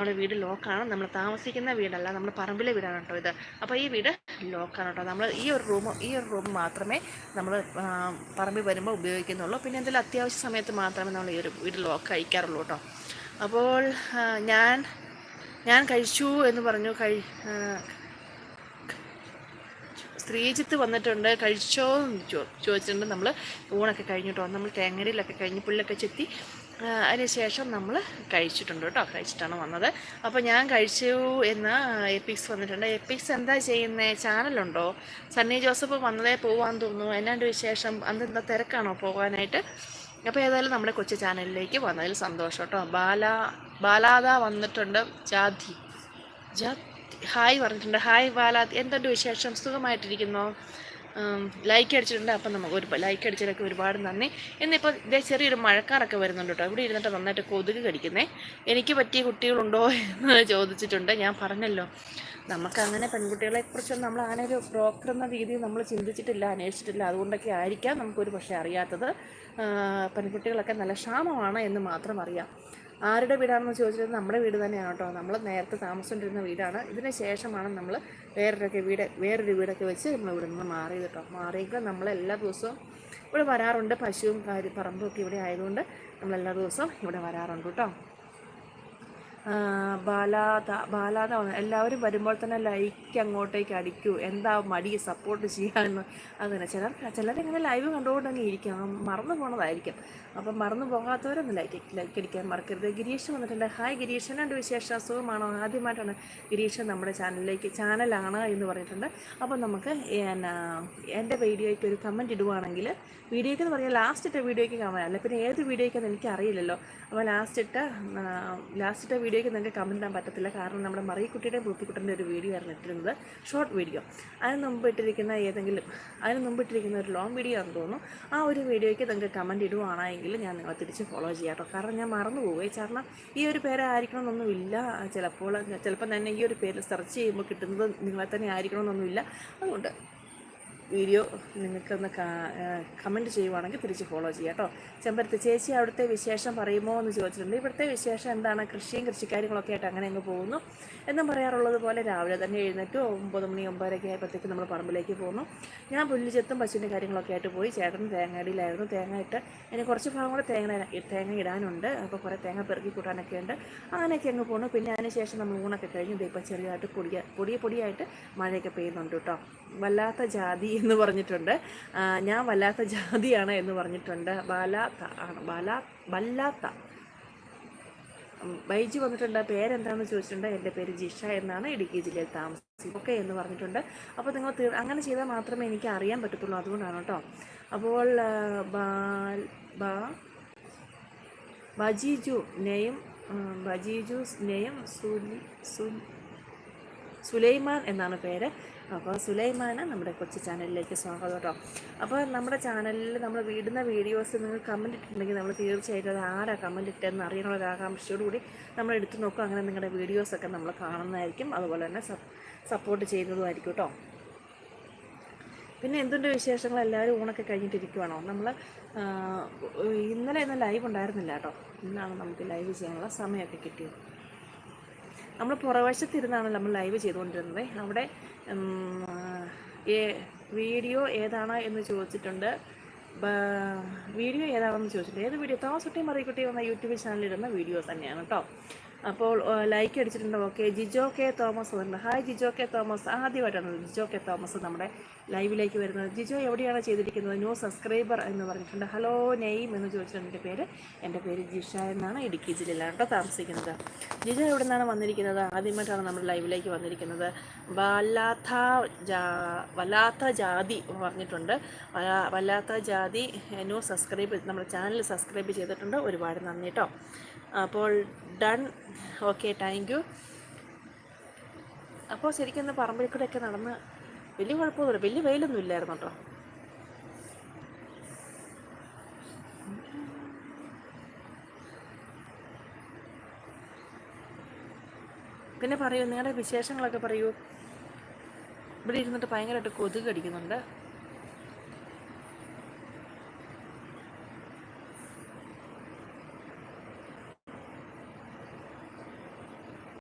നമ്മുടെ വീട് ലോക്കാണ്. നമ്മൾ താമസിക്കുന്ന വീടല്ല. നമ്മൾ പറമ്പിലെ വീടാണ് കേട്ടോ ഇത്. അപ്പോൾ ഈ വീട് ലോക്കാണ് കേട്ടോ. നമ്മൾ ഈ ഒരു റൂം ഈ ഒരു റൂം മാത്രമേ നമ്മൾ പറമ്പിൽ വരുമ്പോൾ ഉപയോഗിക്കുന്നുള്ളൂ. പിന്നെ എന്തെങ്കിലും അത്യാവശ്യ സമയത്ത് മാത്രമേ നമ്മൾ ഈ ഒരു വീട് ലോക്ക് അയക്കാറുള്ളൂ കേട്ടോ. അപ്പോൾ ഞാൻ ഞാൻ കഴിച്ചു എന്ന് പറഞ്ഞു. കഴി സ്ത്രീജിത്ത് വന്നിട്ടുണ്ട്. കഴിച്ചോ എന്ന് ചോദിച്ചിട്ടുണ്ട്. നമ്മൾ ഊണൊക്കെ കഴിഞ്ഞിട്ടോ നമ്മൾ തേങ്ങരയിലൊക്കെ കഴിഞ്ഞ് പുല്ലൊക്കെ ചെത്തി അതിനുശേഷം നമ്മൾ കഴിച്ചിട്ടുണ്ട് കേട്ടോ. കഴിച്ചിട്ടാണ് വന്നത്. അപ്പോൾ ഞാൻ കഴിച്ചു എന്ന എപ്പിക്സ് വന്നിട്ടുണ്ട്. എപ്പിക്സ് എന്താ ചെയ്യുന്നത് ചാനലുണ്ടോ സണ്ണി ജോസഫ് വന്നതേ പോകാൻ തോന്നുന്നു. എന്നാണ്ട് വിശേഷം? അതെന്താ തിരക്കാണോ പോകാനായിട്ട്? അപ്പോൾ ഏതായാലും നമ്മുടെ കൊച്ചു ചാനലിലേക്ക് വന്നതിൽ സന്തോഷം കേട്ടോ. ബാല ബാലാദ വന്നിട്ടുണ്ട്. ജാതി. ജാതി. ഹായ് പറഞ്ഞിട്ടുണ്ട്. ഹായ് ബാലാദ്. എന്തുണ്ട് വിശേഷം? സുഖമായിട്ടിരിക്കുന്നോ? ലൈക്ക് അടിച്ചിട്ടുണ്ട്. അപ്പം നമുക്ക് ഒരു ലൈക്ക് അടിച്ചതിലൊക്കെ ഒരുപാട് നന്ദി. എന്നിപ്പോൾ ഇതേ ചെറിയൊരു മഴക്കാറൊക്കെ വരുന്നുണ്ട് കേട്ടോ. ഇവിടെ ഇരുന്നിട്ട് നന്നായിട്ട് കൊതുക് കടിക്കുന്നേ. എനിക്ക് പറ്റിയ കുട്ടികളുണ്ടോ എന്ന് ചോദിച്ചിട്ടുണ്ട്. ഞാൻ പറഞ്ഞല്ലോ. നമുക്കങ്ങനെ പെൺകുട്ടികളെ കുറിച്ചൊന്നും നമ്മൾ അങ്ങനെ ഒരു ബ്രോക്കർ എന്ന രീതിയിൽ നമ്മൾ ചിന്തിച്ചിട്ടില്ല അന്വേഷിച്ചിട്ടില്ല. അതുകൊണ്ടൊക്കെ ആയിരിക്കാം നമുക്കൊരു പക്ഷേ അറിയാത്തത്. പെൺകുട്ടികളൊക്കെ നല്ല ക്ഷാമമാണ് എന്ന് മാത്രം അറിയാം. ആരുടെ വീടാണെന്ന് ചോദിച്ചാൽ നമ്മുടെ വീട് തന്നെയാണ് കേട്ടോ. നമ്മൾ നേരത്തെ താമസിച്ചുകൊണ്ടിരുന്ന വീടാണ്. ഇതിന് ശേഷമാണ് നമ്മൾ വേറൊരൊക്കെ വീട് വേറൊരു വീടൊക്കെ വെച്ച് നമ്മൾ ഇവിടെ നിന്ന് മാറിയത് കേട്ടോ. മാറിയെങ്കിൽ നമ്മൾ എല്ലാ ദിവസവും ഇവിടെ വരാറുണ്ട്. പശുവും കാര്യം പറമ്പും ഒക്കെ ഇവിടെ ആയതുകൊണ്ട് നമ്മൾ എല്ലാ ദിവസവും ഇവിടെ വരാറുണ്ട് കേട്ടോ. ബാലാത ബാലാത എല്ലാവരും വരുമ്പോൾ തന്നെ ലൈക്ക് അങ്ങോട്ടേക്ക് അടിക്കൂ. എന്താ മടി? സപ്പോർട്ട് ചെയ്യാമെന്ന് അങ്ങനെ ചിലർ ചിലരിങ്ങനെ ലൈവ് കണ്ടുകൊണ്ട് ഇരിക്കാം. മറന്നു പോണതായിരിക്കും. അപ്പം മറന്നു പോകാത്തവരൊന്നും ലൈക്ക് ലൈക്ക് അടിക്കാൻ മറക്കരുത്. ഗിരീഷ് വന്നിട്ടുണ്ട്. ഹായ് ഗിരീഷ്. എന്നാണ്ട് വിശേഷം? അസുഖമാണോ? ആദ്യമായിട്ടാണ് ഗിരീഷ് നമ്മുടെ ചാനലിലേക്ക് ചാനലാണ് എന്ന് പറഞ്ഞിട്ടുണ്ട്. അപ്പം നമുക്ക് എന്നാ എന്റെ വീഡിയോയ്ക്ക് ഒരു കമന്റ് ഇടുവാണെങ്കിൽ വീഡിയോയ്ക്ക് എന്ന് പറഞ്ഞാൽ ലാസ്റ്റ് ഇട്ട വീഡിയോയ്ക്ക് കമന്റ് അല്ല. പിന്നെ ഏത് വീഡിയോയ്ക്കെന്ന് എനിക്കറിയില്ലല്ലോ. അപ്പോൾ ലാസ്റ്റ് ഇട്ട ലാസ്റ്റ് ഇട്ട വീഡിയോയ്ക്ക് നിങ്ങൾക്ക് കമന്റ് ചെയ്യാൻ പറ്റത്തില്ല. കാരണം നമ്മുടെ മറിയക്കുട്ടിയുടെയും പൂത്തിക്കുട്ടന്റെ ഒരു വീഡിയോ ആയിരുന്നു ഇട്ടിരുന്നത്. ഷോർട്ട് വീഡിയോ അതിന് മുമ്പ് ഇട്ടിരിക്കുന്ന ഏതെങ്കിലും അതിന് മുമ്പ് ഇട്ടിരിക്കുന്ന ഒരു ലോങ് വീഡിയോ ആണെന്ന് തോന്നുന്നു. ആ ഒരു വീഡിയോയ്ക്ക് നിങ്ങൾക്ക് കമന്റ് ഇടുവാണെങ്കിൽ ഞാൻ നിങ്ങളെ തിരിച്ച് ഫോളോ ചെയ്യാം കേട്ടോ കാരണം ഞാൻ മറന്നു പോവുകയും. കാരണം ഈ ഒരു പേര് എന്നൊന്നുമില്ല ചിലപ്പോൾ ചിലപ്പം തന്നെ ഈ ഒരു പേര് സെർച്ച് ചെയ്യുമ്പോൾ കിട്ടുന്നത് നിങ്ങളെ തന്നെ ആയിരിക്കണമെന്നൊന്നുമില്ല അതുകൊണ്ട് വീഡിയോ നിങ്ങൾക്കൊന്ന് കമന്റ് ചെയ്യുവാണെങ്കിൽ തിരിച്ച് ഫോളോ ചെയ്യാം കേട്ടോ. ചെമ്പരത്ത് ചേച്ചി അവിടുത്തെ വിശേഷം പറയുമോ എന്ന് ചോദിച്ചിട്ടുണ്ട്. ഇവിടുത്തെ വിശേഷം എന്താണ്? കൃഷിയും കൃഷിക്കാര്യങ്ങളൊക്കെ ആയിട്ട് അങ്ങനെ അങ്ങ് പോകുന്നു. എന്നും പറയാറുള്ളത് പോലെ രാവിലെ തന്നെ എഴുന്നേറ്റ്. ഒമ്പത് മണി ഒമ്പതരയൊക്കെ ആയപ്പോഴത്തേക്ക് നമ്മൾ പറമ്പിലേക്ക് പോകുന്നു ഞാൻ പുല്ല് ചെത്തും പശുവിന്റെ കാര്യങ്ങളൊക്കെ ആയിട്ട് പോയി. ചേട്ടൻ തേങ്ങയടിയിലായിരുന്നു. തേങ്ങ ഇട്ട് ഇനി കുറച്ച് ഭാഗം കൂടെ തേങ്ങ തേങ്ങ ഇടാനുണ്ട്. അപ്പോൾ കുറേ തേങ്ങ പെറുക്കി കൂട്ടാനൊക്കെ ഉണ്ട്. അങ്ങനെയൊക്കെ അങ്ങ് പോകുന്നു പിന്നെ അതിന് ശേഷം നമ്മൾ ഊണൊക്കെ കഴിഞ്ഞ് ഇപ്പോൾ ചെറിയതായിട്ട് പൊടിയ പൊടിയ പൊടിയായിട്ട് മഴയൊക്കെ പെയ്യുന്നുണ്ട് കേട്ടോ. വല്ലാത്ത ജാതി എന്ന് പറഞ്ഞിട്ടുണ്ട്. ഞാൻ വല്ലാത്ത ജാതിയാണ് എന്ന് പറഞ്ഞിട്ടുണ്ട്. ബാലാത്ത ആണ് ബാലാ വല്ലാത്ത. ബൈജി വന്നിട്ടുണ്ട്. പേരെന്താണെന്ന് ചോദിച്ചിട്ടുണ്ട്. എന്റെ പേര് ജിഷ എന്നാണ് ഇടുക്കി ജില്ലയിൽ താമസിക്കുന്നത്. ഓക്കെ എന്ന് പറഞ്ഞിട്ടുണ്ട്. അപ്പോൾ നിങ്ങൾ അങ്ങനെ ചെയ്താൽ മാത്രമേ എനിക്ക് അറിയാൻ പറ്റത്തുള്ളൂ. അതുകൊണ്ടാണ് കേട്ടോ. അപ്പോൾ ബജീജു നെയും ബജീജു നെയും സുലി സുലൈമാൻ എന്നാണ് പേര്. അപ്പോൾ സുലൈമാന് നമ്മുടെ കൊച്ചു ചാനലിലേക്ക് സ്വാഗതം കേട്ടോ. അപ്പോൾ നമ്മുടെ ചാനലിൽ നമ്മൾ വീടുന്ന വീഡിയോസ് നിങ്ങൾ കമന്റ് ഇട്ടിട്ടുണ്ടെങ്കിൽ നമ്മൾ തീർച്ചയായിട്ടും അത് ആരാ കമന്റ് ഇട്ടതെന്ന് അറിയാനുള്ള ഒരു ആകാംക്ഷയോടുകൂടി നമ്മൾ എടുത്തു നോക്കും. അങ്ങനെ നിങ്ങളുടെ വീഡിയോസൊക്കെ നമ്മൾ കാണുന്നതായിരിക്കും. അതുപോലെ തന്നെ സപ്പോർട്ട് ചെയ്യുന്നതുമായിരിക്കും കേട്ടോ. പിന്നെ എന്തുണ്ട് വിശേഷങ്ങൾ? എല്ലാവരും ഊണൊക്കെ കഴിഞ്ഞിട്ടിരിക്കുവാണോ? നമ്മൾ ഇന്നലെ ഇന്ന് ലൈവ് ഉണ്ടായിരുന്നില്ല കേട്ടോ. ഇന്നാണ് നമുക്ക് ലൈവ് ചെയ്യാനുള്ള സമയമൊക്കെ കിട്ടിയത്. നമ്മൾ പുറവശത്തിരുന്നാണ് നമ്മൾ ലൈവ് ചെയ്തുകൊണ്ടിരുന്നത്. അവിടെ വീഡിയോ ഏതാണ് എന്ന് ചോദിച്ചിട്ടുണ്ട്. വീഡിയോ ഏതാണെന്ന് ചോദിച്ചിട്ടുണ്ട്. ഏത് വീഡിയോ തോമസ് മറിയക്കുട്ടി വന്ന യൂട്യൂബ് ചാനലിൽ ചാനലിടുന്ന വീഡിയോ തന്നെയാണ് കേട്ടോ അപ്പോൾ ലൈക്ക് അടിച്ചിട്ടുണ്ട്. ഓക്കെ ജിജോ കെ തോമസ് വന്നിട്ടുണ്ട് ഹായ് ജിജോ കെ തോമസ്. ആദ്യമായിട്ടാണ് ജിജോ കെ തോമസ് നമ്മുടെ ലൈവിലേക്ക് വരുന്നത്. ജിജോ എവിടെയാണ് ചെയ്തിരിക്കുന്നത്? ന്യൂ സബ്സ്ക്രൈബർ എന്ന് പറഞ്ഞിട്ടുണ്ട്. ഹലോ നെയ്മ് എന്ന് ചോദിച്ചിട്ടുണ്ട് എന്റെ പേര്. എന്റെ പേര് ജിഷ എന്നാണ്. ഇടുക്കി ജില്ലയിലാണ് കേട്ടോ താമസിക്കുന്നത്. ജിജോ എവിടെ നിന്നാണ് വന്നിരിക്കുന്നത്? ആദ്യമായിട്ടാണ് നമ്മുടെ ലൈവിലേക്ക് വന്നിരിക്കുന്നത്. വല്ലാത്ത ജാ വല്ലാത്ത ജാതി പറഞ്ഞിട്ടുണ്ട്. വല്ലാത്ത ജാതി ന്യൂ സബ്സ്ക്രൈബ് നമ്മുടെ ചാനൽ സബ്സ്ക്രൈബ് ചെയ്തിട്ടുണ്ട്. ഒരുപാട് നന്ദി കേട്ടോ. അപ്പോൾ ഡൺ. Okay thank you. അപ്പോൾ ശരിക്കും ഇന്ന് പറമ്പിൽ കൂടെയൊക്കെ നടന്ന് വലിയ കുഴപ്പമൊന്നുമില്ല. വലിയ വെയിലൊന്നും ഇല്ലായിരുന്നു കേട്ടോ. പിന്നെ പറയൂ നിങ്ങളുടെ വിശേഷങ്ങളൊക്കെ പറയൂ. ഇവിടെ ഇരുന്നിട്ട് ഭയങ്കരമായിട്ട് കൊതുക് അടിക്കുന്നുണ്ട്